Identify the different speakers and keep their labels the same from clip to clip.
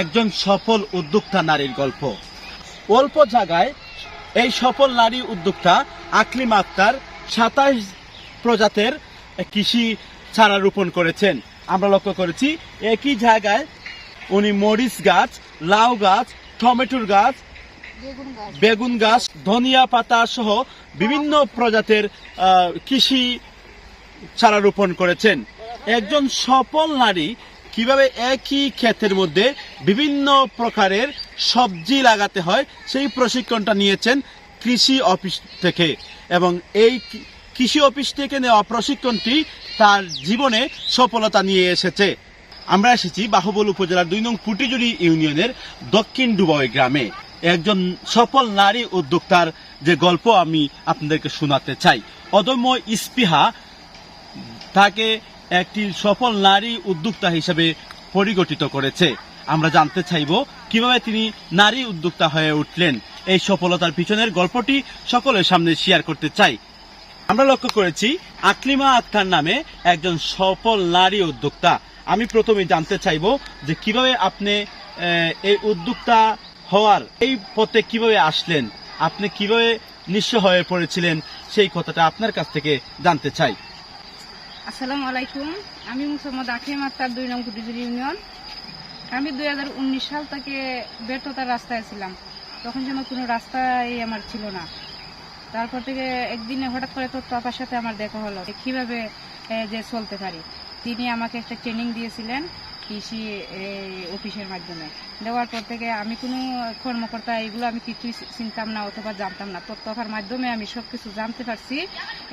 Speaker 1: একজন সফল উদ্যোক্তা নারীর গল্প। অল্প জায়গায় এই সফল নারী উদ্যোক্তা আকলিম আক্তার সাতাশ প্রজাতের কৃষি চারা রোপণ করেছেন। আমরা লক্ষ্য করেছি একই জায়গায় উনি মরিচ গাছ লাউ গাছ টমেটোর গাছ
Speaker 2: বেগুন গাছ।
Speaker 1: ধনিয়া পাতা সহ বিভিন্ন প্রজাতির কৃষি চারা রোপণ করেছেন। একজন সফল নারী কীভাবে একই ক্ষেতের মধ্যে বিভিন্ন প্রকারের সবজি লাগাতে হয়, সেই প্রশিক্ষণটা নিয়েছেন কৃষি অফিস থেকে। এবং এই কৃষি অফিস থেকে নেওয়া প্রশিক্ষণটি তার জীবনে সফলতা নিয়ে এসেছে। আমরা এসেছি বাহুবল উপজেলার দুই নং কুটিজুড়ি ইউনিয়নের দক্ষিণ ডুবয় গ্রামে। একজন সফল নারী উদ্যোক্তার যে গল্প আমি আপনাদেরকে শোনাতে চাই। অদম্য ইস্পিহা তাকে একটি সফল নারী উদ্যোক্তা হিসেবে পরিগঠিত করেছে। আমরা জানতে চাইব কীভাবে তিনি নারী উদ্যোক্তা হয়ে উঠলেন। এই সফলতার পিছনের গল্পটি সকলের সামনে শেয়ার করতে চাই। আমরা লক্ষ্য করেছি, আকলিমা আক্তার নামে একজন সফল নারী উদ্যোক্তা। আমি প্রথমে জানতে চাইব যে কীভাবে আপনি এই উদ্যোক্তা হওয়ার, এই পথে কীভাবে আসলেন? আপনি কীভাবে নিঃস্ব হয়ে পড়েছিলেন? সেই কথাটা আপনার কাছ থেকে জানতে চাই।
Speaker 2: আসসালামু আলাইকুম। আমি মুসম্মদ আখিম আক্তার দুই নং কুটিজুরি ইউনিয়ন। আমি দুই হাজার উনিশ সাল থেকে ব্যর্থতার রাস্তায় ছিলাম। তখন যেন কোনো রাস্তাই আমার ছিল না। তারপর থেকে একদিনে হঠাৎ করে তোর পাপার সাথে আমার দেখা হলো। কীভাবে যে চলতে পারি। তিনি আমাকে একটা ট্রেনিং দিয়েছিলেন। কৃষি এ, অফিসের মাধ্যমে। দেওয়ার পর থেকে আমি কোনো কর্মকর্তা এগুলো আমি কিছুই চিনতাম না অথবা জানতাম না। তথ্যকার মাধ্যমে আমি সব কিছু জানতে পারছি।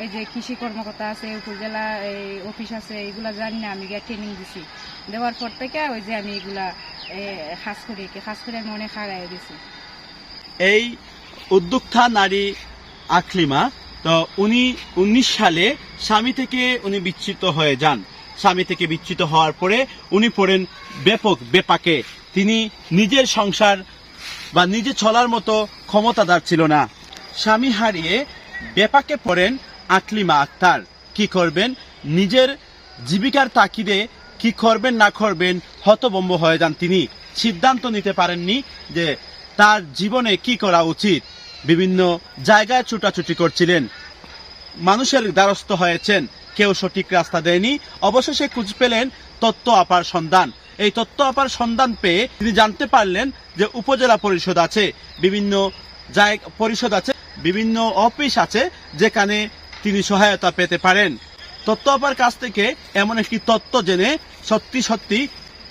Speaker 2: এই যে কৃষি কর্মকর্তা আছে উপজেলা এই অফিস আছে এগুলা জানি না আমি গিয়ে ট্রেনিং দিছি। দেওয়ার পর থেকে ওই যে আমি এগুলা কাজ করি কাজ করে আমি অনেক হারাই গেছি
Speaker 1: এই উদ্যোক্তা নারী আকলিমা তো উনি উনিশ সালে স্বামী থেকে উনি বিচ্ছিত হয়ে যান। স্বামী থেকে বিচ্ছিত হওয়ার পরে উনি পড়েন ব্যাপক বেপাকে। তিনি নিজের সংসার বা নিজে চলার মতো ক্ষমতাদার ছিল না। স্বামী হারিয়ে বেপাকে পড়েন আকলিমা আক্তার। কি করবেন? নিজের জীবিকার তাকিদে কি করবেন না করবেন হতবম্ব হয়ে যান তিনি। সিদ্ধান্ত নিতে পারেননি যে তার জীবনে কি করা উচিত। বিভিন্ন জায়গায় ছুটাছুটি করছিলেন। মানুষের দ্বারস্থ হয়েছেন। কেউ সঠিক রাস্তা দেয়নি। অবশেষে খুঁজ পেলেন তত্ত্ব আপার সন্ধান। এই তত্ত্ব আপার সন্ধান পেয়ে তিনি জানতে পারলেন যে উপজেলা পরিষদ আছে, বিভিন্ন পরিষদ আছে, বিভিন্ন অফিস আছে যেখানে তিনি সহায়তা পেতে পারেন। তত্ত্ব আপার কাছ থেকে এমন একটি তত্ত্ব জেনে সত্যি সত্যি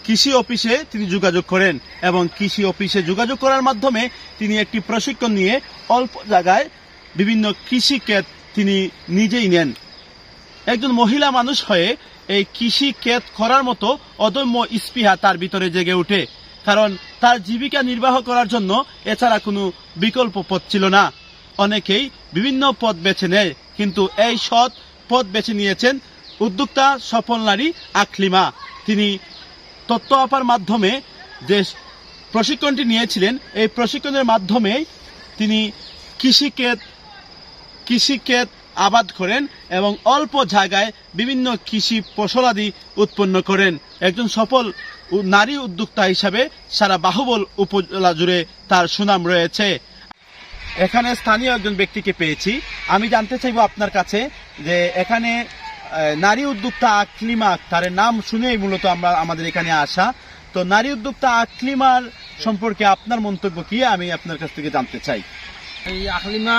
Speaker 1: কৃষি অফিসে তিনি যোগাযোগ করেন এবং কৃষি অফিসে যোগাযোগ করার মাধ্যমে তিনি একটি প্রশিক্ষণ নিয়ে অল্প জায়গায় বিভিন্ন কৃষি ক্ষেত তিনি নিজেই নেন। একজন মহিলা মানুষ হয়ে এই কৃষি ক্ষেত করার মতো অদম্য স্পৃহা তার ভিতরে জেগে ওঠে কারণ তার জীবিকা নির্বাহ করার জন্য এছাড়া কোনো বিকল্প পথ ছিল না। অনেকেই বিভিন্ন পথ বেছে নেয়, কিন্তু এই সৎ পথ বেছে নিয়েছেন উদ্যোক্তা সফল নারী আকলিমা। তিনি তত্ত্ব আপার মাধ্যমে যে প্রশিক্ষণটি নিয়েছিলেন, এই প্রশিক্ষণের মাধ্যমে তিনি কৃষিক্ষেত কৃষিক্ষেত আবাদ করেন এবং অল্প জায়গায় বিভিন্ন কৃষি ফসলাদি উৎপন্ন করেন। একজন সফল নারী উদ্যোক্তা হিসাবে সারা বাহুবল উপজেলা জুড়ে তার সুনাম রয়েছে। এখানে স্থানীয় একজন ব্যক্তিকে পেয়েছি। আমি জানতে চাইব আপনার কাছে যে এখানে নারী উদ্যোক্তা আকলিমা আক্তারের নাম শুনেই মূলত আমরা আমাদের এখানে আসা। তো নারী উদ্যোক্তা আকলিমার সম্পর্কে আপনার মন্তব্য কি? আমি আপনার কাছ থেকে জানতে চাই।
Speaker 3: এই আকলিমা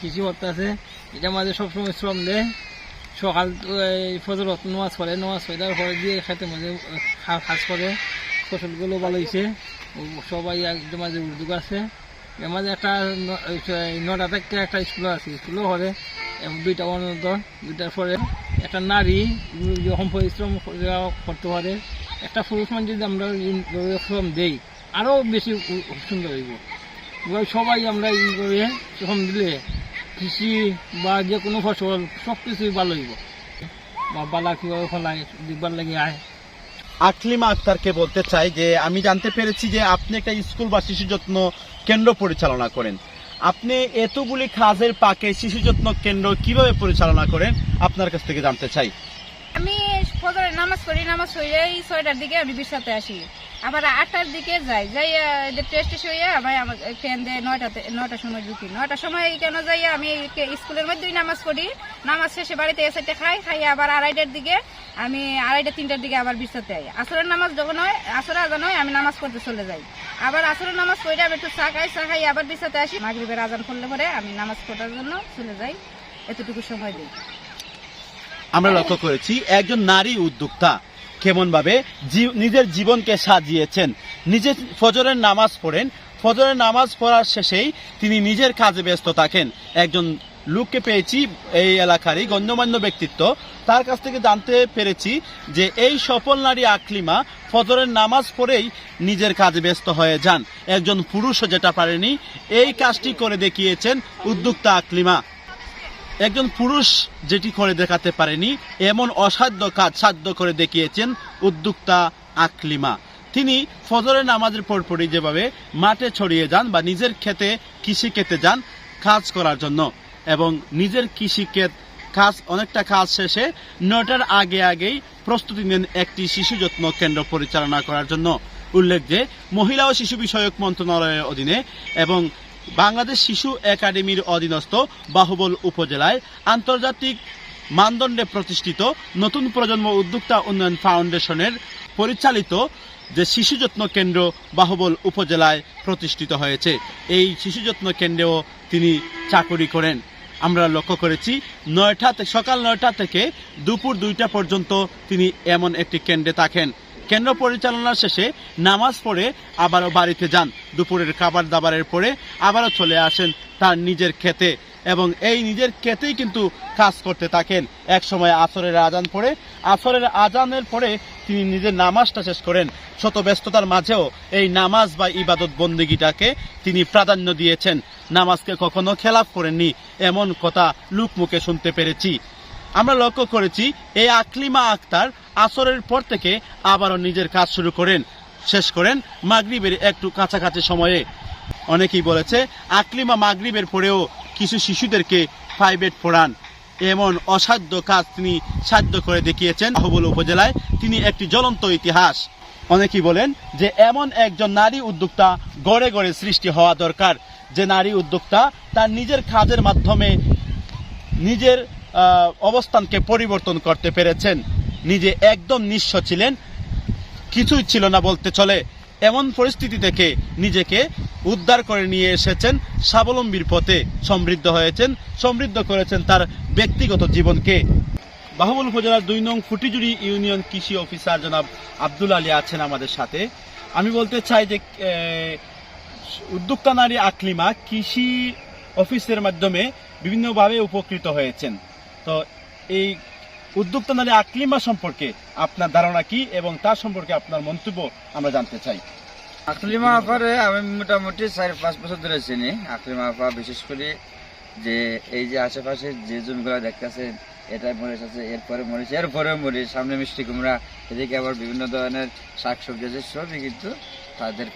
Speaker 3: কৃষি করতে আছে এটা মাঝে সবসময় শ্রম দেয় সকাল ফজরত নামাজ পড়ে, নামাজ পড়ার পরে দিয়ে খেতে মাঝে কাজ করে। ফসলগুলো ভালো হয়েছে। সবাই একদম মাঝে উদ্যোগ আছে। মাঝে একটা নটা থেকে একটা স্কুল আছে। স্কুলও করে দুইটা অনন্ত দুইটার পরে একটা নারী যখন পরিশ্রম করে করতে পারে, একটা পুরুষ মানুষ যদি আমরা শ্রম দেই আরও বেশি সুন্দর হইব। সবাই আমরা করে শ্রম দিলে কৃষি বা যে কোনো ফসল সব কিছুই ভালো হইব। বা বালা কীভাবে দেখবার লাগে আয়।
Speaker 1: আকলিমা আক্তারকে বলতে চাই যে আমি জানতে পেরেছি যে আপনি একটা স্কুল বা শিশু যত্ন কেন্দ্র পরিচালনা করেন। আপনি এতগুলি কাজের পাকে শিশু যত্ন কেন্দ্র কীভাবে পরিচালনা করেন আপনার কাছ থেকে জানতে চাই।
Speaker 2: আমি ফজরের নামাজ পড়ি নামাজ পড়ে এই ছয়টার দিকে আমি বিছাতে আসি। আবার আটটার দিকে যাই। যাই টেস্ট হইয়া আমি আমার ট্রেন দিয়ে নয়টাতে নয়টার সময় ঢুকি। নয়টার সময় কেন যাই আমি স্কুলের মধ্যেই নামাজ পড়ি। নামাজ শেষে বাড়িতে এসে খাই খাই আবার আড়াইটার দিকে আমি আড়াইটা, তিনটার দিকে আবার বিছাতে আই আসরের নামাজ যখন হয়, আসরে আজান হয়, আমি নামাজ পড়তে চলে যাই। আবার আসরের নামাজ পড়ে আমি একটু চা খাই চা খাই আবার বিছাতে আসি। মাগরিবের আজান করলে পরে আমি নামাজ পড়ার জন্য চলে যাই। এতটুকু সময় দিই।
Speaker 1: আমরা লক্ষ্য করেছি, একজন নারী উদ্যোক্তা কেমন ভাবে নিজের জীবনকে সাজিয়েছেন। নিজে ফজরের নামাজ পড়েন। ফজরের নামাজ পড়ার শেষেই তিনি নিজের কাজে ব্যস্ত থাকেন। একজন লোককে পেয়েছি এই এলাকারই গণ্যমান্য ব্যক্তিত্ব। তার কাছ থেকে জানতে পেরেছি যে এই সফল নারী আকলিমা ফজরের নামাজ পড়েই নিজের কাজে ব্যস্ত হয়ে যান। একজন পুরুষও যেটা পারেনি, এই কাজটি করে দেখিয়েছেন উদ্যোক্তা আকলিমা। একজন পুরুষ যেটি করে দেখাতে পারেনি, এমন অসাধ্য কাজ সাধ্য করে দেখিয়েছেন উদ্যোক্তা আকলিমা। তিনি ফজরের নামাজের পরপরই যেভাবে মাঠে ছড়িয়ে যান বা নিজের ক্ষেতে কৃষি ক্ষেতে যান, কাজ করার জন্য। এবং নিজের কৃষি ক্ষেত কাজ, অনেকটা কাজ শেষে নটার আগে আগেই প্রস্তুতি নেন একটি শিশু যত্ন কেন্দ্র পরিচালনা করার জন্য। উল্লেখ যে, মহিলা ও শিশু বিষয়ক মন্ত্রণালয়ের অধীনে এবং বাংলাদেশ শিশু একাডেমির অধীনস্থ বাহুবল উপজেলায় আন্তর্জাতিক মানদণ্ডে প্রতিষ্ঠিত নতুন প্রজন্ম উদ্যোক্তা উন্নয়ন ফাউন্ডেশনের পরিচালিত যে শিশু যত্ন কেন্দ্র বাহুবল উপজেলায় প্রতিষ্ঠিত হয়েছে, এই শিশু যত্ন কেন্দ্রেও তিনি চাকরি করেন। আমরা লক্ষ্য করেছি, নয়টা সকাল নয়টা থেকে দুপুর দুইটা পর্যন্ত তিনি এমন একটি কেন্দ্রে থাকেন। কেন্দ্র পরিচালনা শেষে নামাজ পড়ে আবারও বাড়িতে যান। দুপুরের খাবার দাবারের পরে আবারও চলে আসেন তার নিজের ক্ষেতে এবং এই নিজের ক্ষেতেই কিন্তু কাজ করতে থাকেন। এক সময় আসরের আজান পড়ে, আসরের আজানের পরে তিনি নিজের নামাজটা শেষ করেন। শত ব্যস্ততার মাঝেও এই নামাজ বা ইবাদত বন্দিগিটাকে তিনি প্রাধান্য দিয়েছেন। নামাজকে কখনো খেলাফ করেননি, এমন কথা লুক মুখে শুনতে পেরেছি। আমরা লক্ষ্য করেছি, এই আকলিমা আক্তার আসরের পর থেকে আবারও নিজের কাজ শুরু করেন। শেষ করেন মাগরিবের একটু কাছাকাছি সময়ে। অনেকেই বলেছে, আকলিমা মাগরিবের পরেও কিছু শিশুদেরকে প্রাইভেট পড়ান। এমন অসাধ্য কাজ তিনি সাধ্য করে দেখিয়েছেন বাহুবল উপজেলায়। তিনি একটি জ্বলন্ত ইতিহাস। অনেকেই বলেন যে, এমন একজন নারী উদ্যোক্তা গড়ে গড়ে সৃষ্টি হওয়া দরকার। যে নারী উদ্যোক্তা তার নিজের কাজের মাধ্যমে নিজের অবস্থানকে পরিবর্তন করতে পেরেছেন। নিজে একদম নিঃস্ব ছিলেন। কিছুই ছিল না বলতে চলে। এমন পরিস্থিতি থেকে নিজেকে উদ্ধার করে নিয়ে এসেছেন স্বাবলম্বীর পথে। সমৃদ্ধ হয়েছেন, সমৃদ্ধ করেছেন তার ব্যক্তিগত জীবনকে। বাহুবল উপজেলার দুই নং ফুটিজুড়ি ইউনিয়ন কৃষি অফিসার জনাব আব্দুল আলী আছেন আমাদের সাথে। আমি বলতে চাই যে উদ্যোক্তা নারী আকলিমা কৃষি অফিসের মাধ্যমে বিভিন্নভাবে উপকৃত হয়েছেন। তো এই উদ্যোক্তা নারী আকলিমা সম্পর্কে আপনার ধারণা কি এবং তার সম্পর্কে আপনার মন্তব্য আমরা জানতে চাই।
Speaker 4: আকলিমা আপারে আমি মোটামুটি চার, পাঁচ বছর ধরে চিনি। আকলিমা আপা বিশেষ করে যে এই যে আশেপাশে যে জমিগুলো দেখতেছে এটাই মরিচ আছে, এরপরে মরিচ এরপরে মরিচ, সামনে মিষ্টি কুমড়া, এদিকে আবার বিভিন্ন ধরনের শাক সবজি আছে, সবই কিন্তু তাদের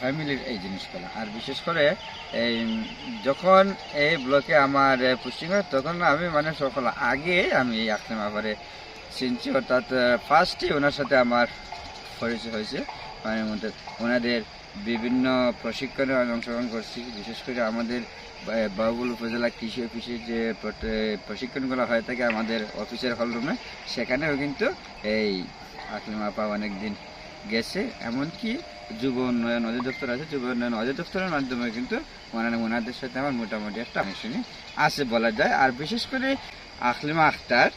Speaker 4: ফ্যামিলির এই জিনিসগুলো। আর বিশেষ করে এই যখন এই ব্লকে আমার পুষ্টিং হয়, তখন আমি মানে সকল আগে আমি এই আকলিমা আপারে চিনছি অর্থাৎ ফার্স্টই ওনার সাথে আমার পরিচয় হয়েছে। মানে মধ্যে ওনাদের বিভিন্ন প্রশিক্ষণে আমি অংশগ্রহণ করছি। বিশেষ করে আমাদের বাবুল উপজেলা কৃষি অফিসে যে প্রশিক্ষণগুলো হয়ে থাকে আমাদের অফিসের হলরুমে সেখানেও কিন্তু এই আকলিম আপা অনেকদিন গেছে। এমনকি যুব উন্নয়ন অধিদপ্তর আছে যুব উন্নয়ন অধিদপ্তরের মাধ্যমে কিন্তু ওনারা ওনাদের সাথে আমার মোটামুটি একটা আনুষ্ঠানিক আছে বলা যায়। আর বিশেষ করে আকলিমা আখতার,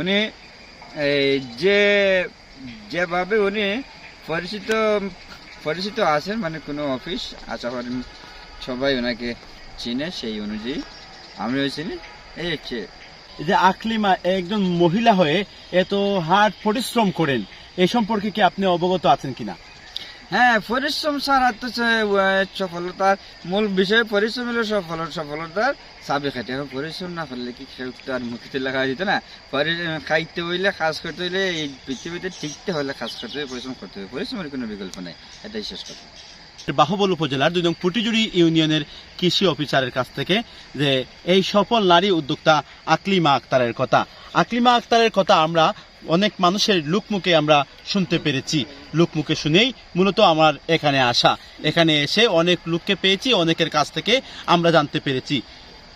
Speaker 4: উনি যে, যেভাবে উনি পরিচিত পরিচিত আছেন মানে কোনো অফিস, আশা করেন সবাই ওনাকে চিনে সেই অনুযায়ী, আমিও চিনি। এই হচ্ছে
Speaker 1: যে আকলিমা একজন মহিলা হয়ে এত হার্ড পরিশ্রম করেন এই সম্পর্কে কি আপনি অবগত আছেন কিনা?
Speaker 4: হ্যাঁ পরিশ্রম ছাড়া তো সফলতার মূল বিষয় পরিশ্রম হলো সফল, সফলতার চাবি খাইতে এখন পরিশ্রম না করলে কি খেয়ে আর মুখিতে লেখা যেত না? খাইতে হইলে, কাজ করতে হইলে, এই পৃথিবীতে টিকতে হলে কাজ করতে হবে, পরিশ্রম করতে হবে। পরিশ্রমের কোনো বিকল্প নাই। এটাই শেষ কথা।
Speaker 1: বাহুবল উপজেলার দুই নং পুটিজুড়ি ইউনিয়নের কৃষি অফিসারের কাছ থেকে যে এই সফল নারী উদ্যোক্তা আকলিমা আক্তারের কথা। আকলিমা আক্তারের কথা আমরা অনেক মানুষের লুকমুখে আমরা শুনতে পেরেছি। লুকমুখে শুনেই মূলত আমার এখানে আসা। এখানে এসে অনেক লোককে পেয়েছি, অনেকের কাছ থেকে আমরা জানতে পেরেছি।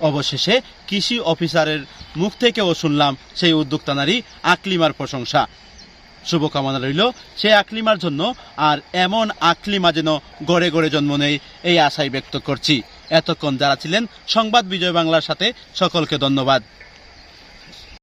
Speaker 1: অবশেষে কৃষি অফিসারের মুখ থেকেও শুনলাম সেই উদ্যোক্তা নারী আকলিমার প্রশংসা। শুভকামনা রইল। সে আকলিমার জন্য আর এমন আকলিমা যেন গড়ে গড়ে জন্ম নেই এই আশাই ব্যক্ত করছি। এতক্ষণ যারা ছিলেন, সংবাদ বিজয় বাংলার সাথে সকলকে ধন্যবাদ।